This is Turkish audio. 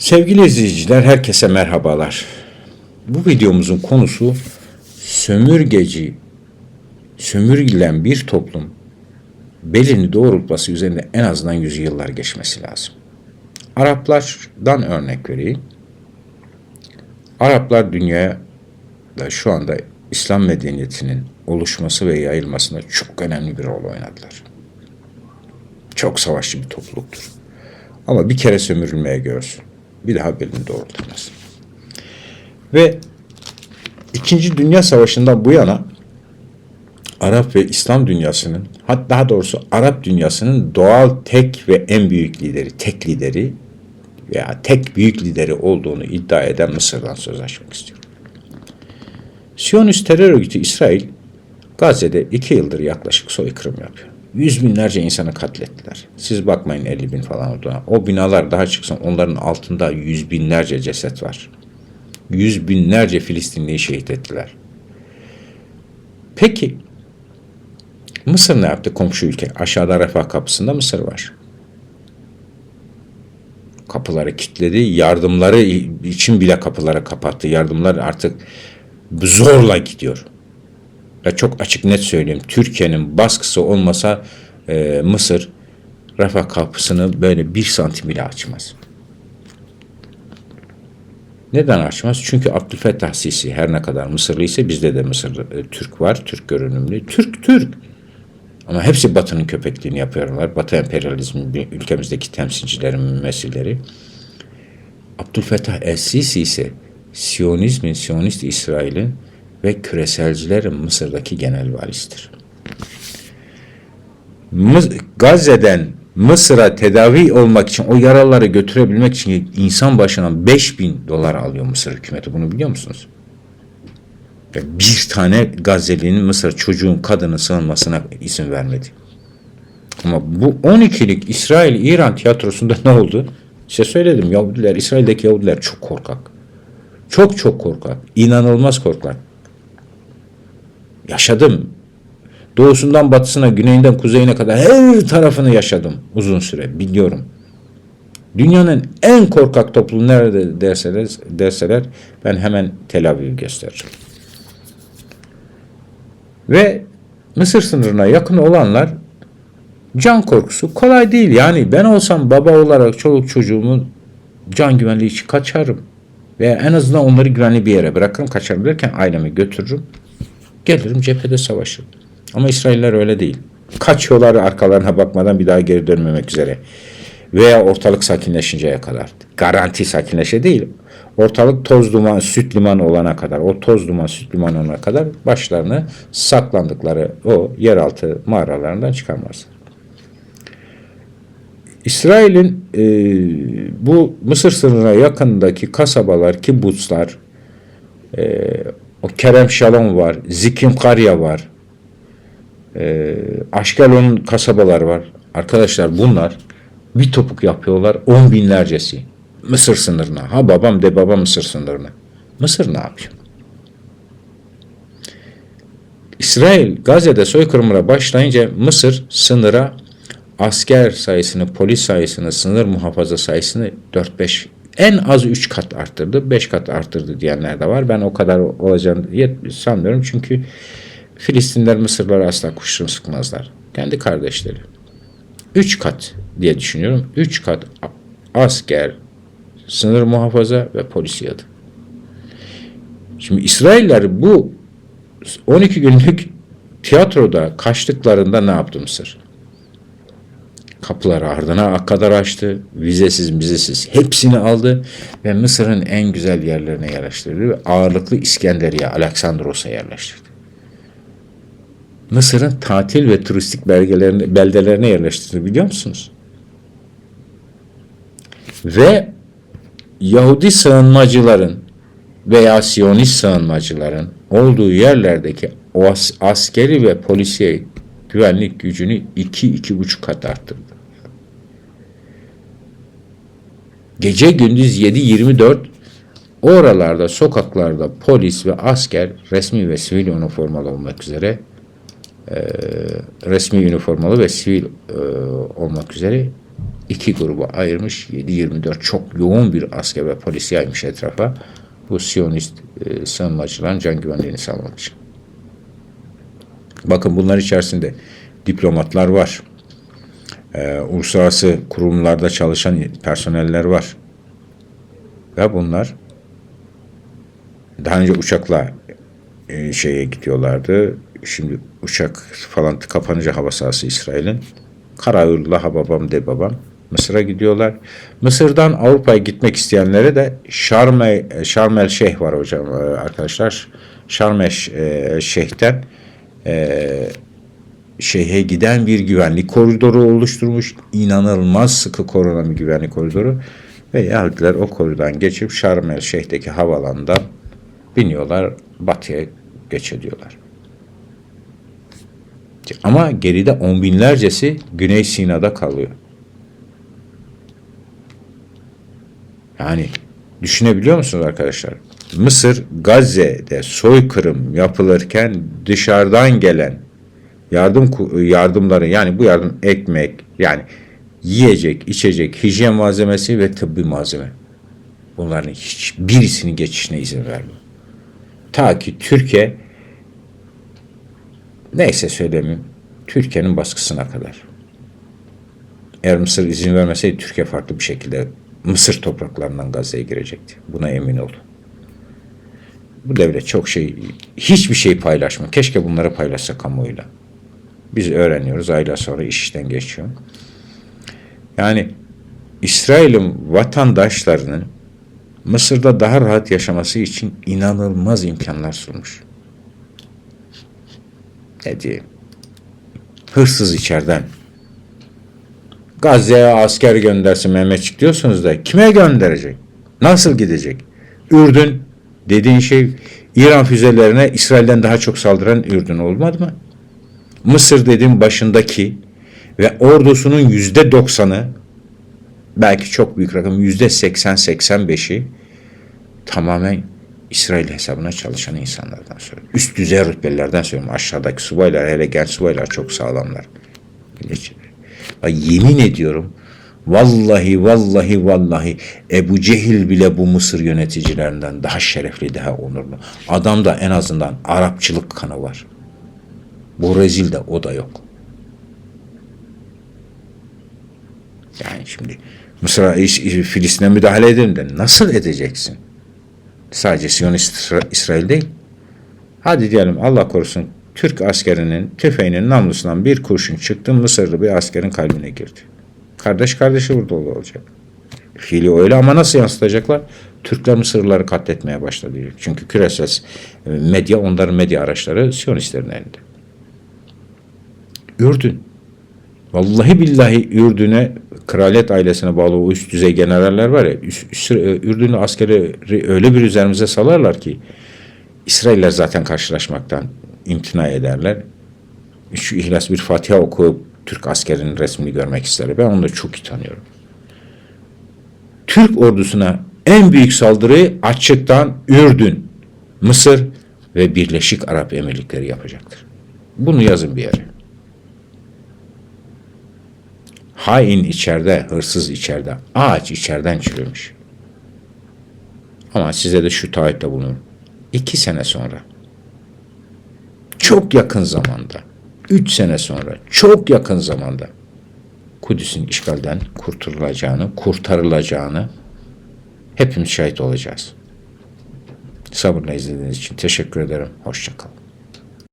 Sevgili izleyiciler, herkese merhabalar. Bu videomuzun konusu sömürgeci, sömürgülen bir toplum belini doğrultması üzerinde en azından yüzyıllar geçmesi lazım. Araplardan örnek vereyim. Araplar dünyaya da şu anda İslam medeniyetinin oluşması ve yayılmasında çok önemli bir rol oynadılar. Çok savaşçı bir topluluktur. Ama bir kere sömürülmeye görsün. Bir daha belini doğrultamaz. Ve İkinci Dünya Savaşı'ndan bu yana Arap ve İslam dünyasının, hatta daha doğrusu Arap dünyasının doğal tek ve en büyük lideri, tek lideri veya tek büyük lideri olduğunu iddia eden Mısır'dan söz açmak istiyorum. Siyonist terör örgütü İsrail, Gazze'de iki yıldır yaklaşık soykırım yapıyor. Yüz binlerce insanı katlettiler. Siz bakmayın 50 bin falan olduğuna. O binalar daha çıksın onların altında yüz binlerce ceset var. Yüz binlerce Filistinliyi şehit ettiler. Peki Mısır ne yaptı komşu ülke? Aşağıda Refah kapısında Mısır var. Kapıları kilitledi. Yardımları için bile kapıları kapattı. Yardımlar artık zorla gidiyor. Ve çok açık net söyleyeyim. Türkiye'nin baskısı olmasa e, Mısır Refah kapısını böyle bir santim bile açmaz. Neden açmaz? Çünkü Abdülfettah Sisi her ne kadar Mısırlı ise bizde de Mısır e, Türk var. Türk görünümlü. Türk Türk. Ama hepsi Batı'nın köpekliğini yapıyorlar. Batı emperyalizmi ülkemizdeki temsilcilerin, mesilleri. Abdülfettah El-Sisi ise Siyonizmin, Siyonist İsrail'in ve küreselcilerin Mısır'daki genel valisidir. Gazze'den Mısır'a tedavi olmak için o yaraları götürebilmek için insan başına 5000 dolar alıyor Mısır hükümeti. Bunu biliyor musunuz? Bir tane Gazze'linin Mısır çocuğun kadının sığınmasına izin vermedi. Ama bu 12'lik İsrail-İran tiyatrosunda ne oldu? Size söyledim Yahudiler, İsrail'deki Yahudiler çok korkak. Çok çok korkak. İnanılmaz korkak. Yaşadım. Doğusundan batısına, güneyinden kuzeyine kadar her tarafını yaşadım uzun süre. Biliyorum. Dünyanın en korkak toplumu nerede derseler, derseler ben hemen Tel Aviv'i gösteririm. Ve Mısır sınırına yakın olanlar can korkusu kolay değil. Yani ben olsam baba olarak çoluk çocuğumun can güvenliği için kaçarım. Veya en azından onları güvenli bir yere bırakırım. Kaçarım derken ailemi götürürüm. Gelirim cephede savaşırım. Ama İsrailler öyle değil. Kaçıyorlar arkalarına bakmadan bir daha geri dönmemek üzere. Veya ortalık sakinleşinceye kadar. Garanti sakinleşe değil. Ortalık toz duman, süt limanı olana kadar, o toz duman, süt limanı olana kadar başlarını saklandıkları o yeraltı mağaralarından çıkarmazlar. İsrail'in e, bu Mısır sınırına yakındaki kasabalar, kibutslar, e, o Kerem Şalom var, Zikim Karya var, e, Aşkelon'un kasabalar var. Arkadaşlar bunlar bir topuk yapıyorlar on binlercesi. Mısır sınırına. Ha babam de baba Mısır sınırına. Mısır ne yapıyor? İsrail Gazze'de soykırımına başlayınca Mısır sınıra asker sayısını, polis sayısını, sınır muhafaza sayısını 4-5 en az 3 kat arttırdı, 5 kat arttırdı diyenler de var. Ben o kadar olacağını sanmıyorum çünkü Filistinler Mısırlara asla kuşunu sıkmazlar. Kendi kardeşleri. 3 kat diye düşünüyorum. 3 kat asker, sınır muhafaza ve polis yadı. Şimdi İsrailler bu 12 günlük tiyatroda kaçtıklarında ne yaptı Mısır? Kapıları ardına kadar açtı. Vizesiz, vizesiz hepsini aldı ve Mısır'ın en güzel yerlerine yerleştirdi ve ağırlıklı İskenderiye, Aleksandros'a yerleştirdi. Mısır'ın tatil ve turistik belgelerine, beldelerine yerleştirdi biliyor musunuz? Ve Yahudi sığınmacıların veya Siyonist sığınmacıların olduğu yerlerdeki o as askeri ve polisiye güvenlik gücünü iki, iki buçuk kat arttırdı. Gece gündüz 7-24 oralarda sokaklarda polis ve asker resmi ve sivil üniformalı olmak üzere e, resmi üniformalı ve sivil e, olmak üzere iki gruba ayırmış. 7-24 çok yoğun bir asker ve polis yaymış etrafa. Bu Siyonist e, sığınmacıların can güvenliğini sağlamak için. Bakın bunlar içerisinde diplomatlar var. E, uluslararası kurumlarda çalışan personeller var. Ve bunlar daha önce uçakla e, şeye gidiyorlardı. Şimdi uçak falan kapanınca hava sahası İsrail'in. Karayoluyla ha babam de babam. Mısır'a gidiyorlar. Mısır'dan Avrupa'ya gitmek isteyenlere de Şarm El, Şarm El Şeyh var hocam e, arkadaşlar. Şarm El e, Şeyh'ten e, şeyhe giden bir güvenlik koridoru oluşturmuş. İnanılmaz sıkı korunan bir güvenlik koridoru. Ve Yahudiler o koridordan geçip Şarm El Şeyh'teki havalandan biniyorlar batıya göç ediyorlar. Ama geride on binlercesi Güney Sina'da kalıyor. Yani düşünebiliyor musunuz arkadaşlar? Mısır Gazze'de soykırım yapılırken dışarıdan gelen yardım yardımları yani bu yardım ekmek yani yiyecek, içecek, hijyen malzemesi ve tıbbi malzeme. Bunların hiçbirisinin geçişine izin vermiyor. Ta ki Türkiye neyse söylemeyeyim Türkiye'nin baskısına kadar. Eğer Mısır izin vermeseydi Türkiye farklı bir şekilde Mısır topraklarından Gazze'ye girecekti. Buna emin olun. Bu devlet çok şey, hiçbir şey paylaşmıyor. Keşke bunları paylaşsa kamuoyuyla. Biz öğreniyoruz, aylar sonra iş işten geçiyor. Yani İsrail'in vatandaşlarının Mısır'da daha rahat yaşaması için inanılmaz imkanlar sunmuş. Ne diyeyim? Hırsız içeriden. Gazze'ye asker göndersin Mehmetçik diyorsunuz da kime gönderecek? Nasıl gidecek? Ürdün dediğin şey İran füzelerine İsrail'den daha çok saldıran Ürdün olmadı mı? Mısır dediğim başındaki ve ordusunun yüzde doksanı belki çok büyük rakam yüzde seksen seksen beşi tamamen İsrail hesabına çalışan insanlardan söylüyorum. Üst düzey rütbelilerden söylüyorum. Aşağıdaki subaylar hele genç subaylar çok sağlamlar. Yemin ediyorum vallahi vallahi vallahi Ebu Cehil bile bu Mısır yöneticilerinden daha şerefli daha onurlu. Adamda en azından Arapçılık kanı var. Bu rezil de o da yok. Yani şimdi Mısır'a Filistin'e müdahale edin de nasıl edeceksin? Sadece Siyonist İsrail değil. Hadi diyelim Allah korusun Türk askerinin tüfeğinin namlusundan bir kurşun çıktı Mısırlı bir askerin kalbine girdi. Kardeş kardeşi burada olacak. Fiili öyle ama nasıl yansıtacaklar? Türkler Mısırlıları katletmeye başladı. Çünkü küresel e, medya, onların medya araçları Siyonistlerin elinde. Ürdün. Vallahi billahi Ürdün'e kraliyet ailesine bağlı o üst düzey generaller var ya üst, Ürdünlü askeri öyle bir üzerimize salarlar ki İsrailler zaten karşılaşmaktan imtina ederler. Şu ihlas bir Fatiha okuyup Türk askerinin resmini görmek isterler. Ben onu da çok iyi tanıyorum. Türk ordusuna en büyük saldırıyı açıktan Ürdün, Mısır ve Birleşik Arap Emirlikleri yapacaktır. Bunu yazın bir yere. Hain içeride, hırsız içeride, ağaç içeriden çürümüş. Ama size de şu taahhütte bulunurum. İki sene sonra, çok yakın zamanda, üç sene sonra, çok yakın zamanda Kudüs'ün işgalden kurtulacağını, kurtarılacağını hepimiz şahit olacağız. Sabırla izlediğiniz için teşekkür ederim. Hoşçakalın.